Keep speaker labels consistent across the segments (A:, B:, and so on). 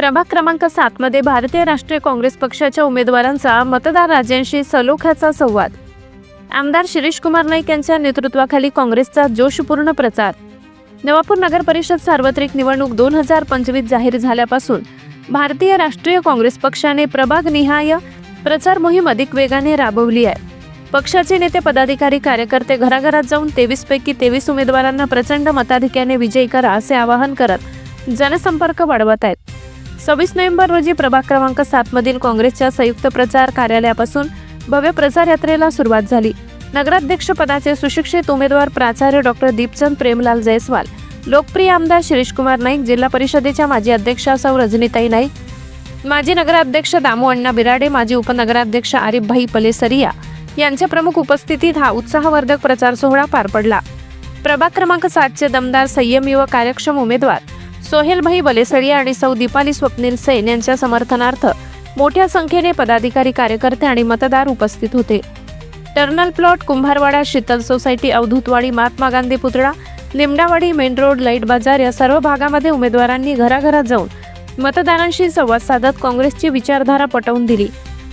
A: प्रभाग क्रमांक सात मध्ये भारतीय राष्ट्रीय काँग्रेस पक्षाच्या उमेदवारांचा मतदार राजांशी सलोख्याचा संवाद. आमदार शिरीष कुमार नाईक यांच्या नेतृत्वाखाली काँग्रेसचा जोशपूर्ण प्रचार. नवापूर नगर परिषद सार्वत्रिक निवडणूक दोन हजार पंचवीस जाहीर झाल्यापासून भारतीय राष्ट्रीय काँग्रेस पक्षाने प्रभाग निहाय प्रचार मोहीम अधिक वेगाने राबवली आहे. पक्षाचे नेते पदाधिकारी कार्यकर्ते घराघरात जाऊन तेवीस पैकी तेवीस उमेदवारांना प्रचंड मताधिक्याने विजयी करा असे आवाहन करत जनसंपर्क वाढवत आहेत. सव्वीस नोव्हेंबर रोजी प्रभाग क्रमांक सातमधील काँग्रेसच्या संयुक्त प्रचार कार्यालयापासून भव्य प्रचार यात्रेला सुरुवात झाली. नगराध्यक्ष पदाचे सुशिक्षित उमेदवार प्राचार्य डॉक्टर दीपचंद प्रेमलाल जयस्वाल लोकप्रिय आमदार शिरीषकुमार नाईक जिल्हा परिषदेच्या माजी अध्यक्षा सौ रजनीताई नाईक माजी नगराध्यक्ष दामू अण्णा बिराडे माजी उपनगराध्यक्ष आरिफभाई पलेसरिया यांच्या प्रमुख उपस्थितीत हा उत्साहवर्धक प्रचार सोहळा पार पडला. प्रभाग क्रमांक सातचे दमदार संयमी व कार्यक्षम उमेदवार सोहेलभाई बलेसरिया आणि सौ दीपाली स्वप्नील सेन यांच्या समर्थनार्थ मोठ्या संख्येने पदाधिकारी कार्यकर्ते आणि मतदार उपस्थित होते. टर्नल प्लॉट कुंभारवाडा शीतल सोसायटी अवधूतवाडी महात्मा गांधी पुतळा निमडावाडी मेन रोड लाइट बाजार या सर्व भागामध्ये उमेदवारांनी घराघरात जाऊन मतदारांशी संवाद साधत काँग्रेसची विचारधारा पटवून दिली.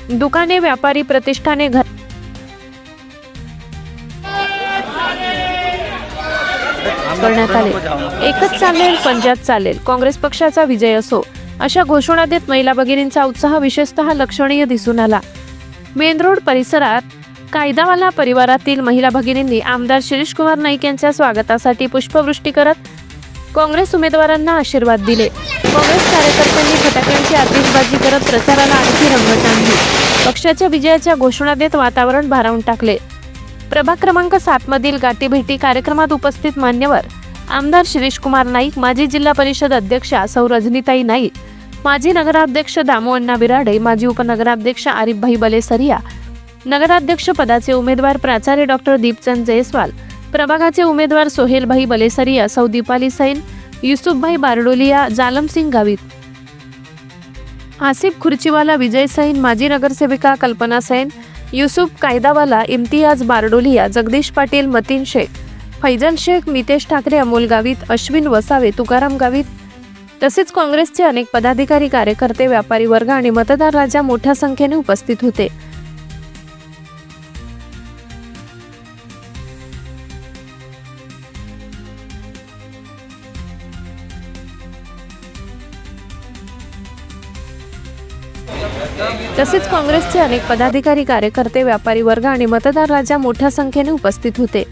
A: दुकाने व्यापारी प्रतिष्ठाने घर करण्यात आले. एकच चालेल पंजाब चालेल. काँग्रेस पक्षाचा विजय असो. अशा घोषणा देत महिला भगिनींचा उत्साह विशेषतः लक्षणीय दिसून आला. मेन रोड परिसरात कायदावाला परिवारातील महिला भगिनींनी आमदार शिरीष कुमार नाईक यांच्या स्वागतासाठी पुष्पवृष्टी करत काँग्रेस उमेदवारांना आशीर्वाद दिले. काँग्रेस कार्यकर्त्यांनी फटाक्यांची आतिषबाजी करत प्रचाराला आणखी रंगत आणली. पक्षाच्या विजयाच्या घोषणा देत वातावरण भारावून टाकले. प्रभाग क्रमांक सात मधील गाठीभेटी कार्यक्रमात उपस्थित मान्यवर आमदार शिरीष कुमार नाईक माजी जिल्हा परिषद अध्यक्षा सौ रजनीताई नाईक माजी नगराध्यक्ष दामू अण्णा बिराडे माजी उपनगराध्यक्ष आरिफभाई बलेसरिया नगराध्यक्ष पदाचे उमेदवार प्राचार्य डॉक्टर दीपचंद जयस्वाल प्रभागाचे उमेदवार सोहेलभाई बलेसरिया सौ दीपाली सैन युसुफभाई बारडोलिया जालमसिंग गावित. आसिफ खुर्चीवाला विजय सैन माजी नगरसेविका कल्पना सैन युसुफ कायदावाला इम्तियाज बारडोलिया जगदीश पाटील मतीन शेख फैजल शेख मितेश ठाकरे अमोल गावित अश्विन वसावे तुकाराम गावित तसेच काँग्रेसचे अनेक पदाधिकारी कार्यकर्ते व्यापारी वर्ग आणि मतदार राजा मोठ्या संख्येने उपस्थित होते. तसेच काँग्रेसचे अनेक पदाधिकारी कार्यकर्ते व्यापारी वर्ग आणि मतदार राजा मोठ्या संख्येने उपस्थित होते.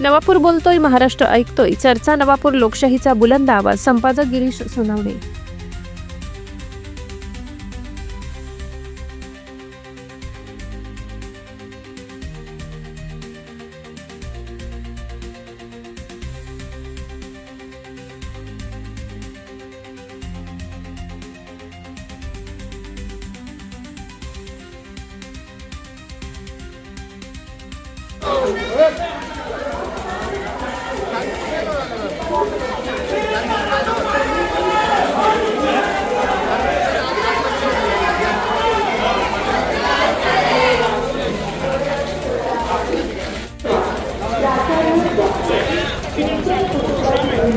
A: नवापूर बोलतोय महाराष्ट्र ऐकतोय. चर्चा नवापूर लोकशाहीचा बुलंद आवाज. संपादक गिरीश सोनवणे.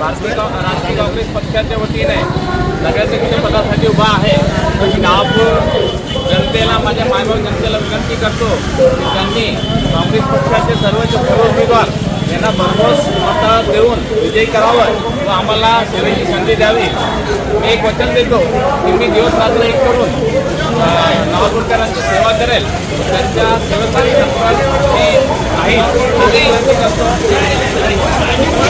B: भारतीय राष्ट्रीय काँग्रेस पक्षाच्या वतीने नगराध्यक्ष पदासाठी उभा आहे. नागपूर जनतेला माझ्या मानव जनतेला विनंती करतो की त्यांनी काँग्रेस पक्षाचे सर्वच सर्व उमेदवार यांना भरघोस मतं देऊन विजयी करावं व आम्हाला सेवेची संधी द्यावी. मी एक वचन देतो की मी दिवस रात्र एक करून अं, सेवा करेल. त्यांच्या सेवेसाठी मी राहील ही विनंती करतो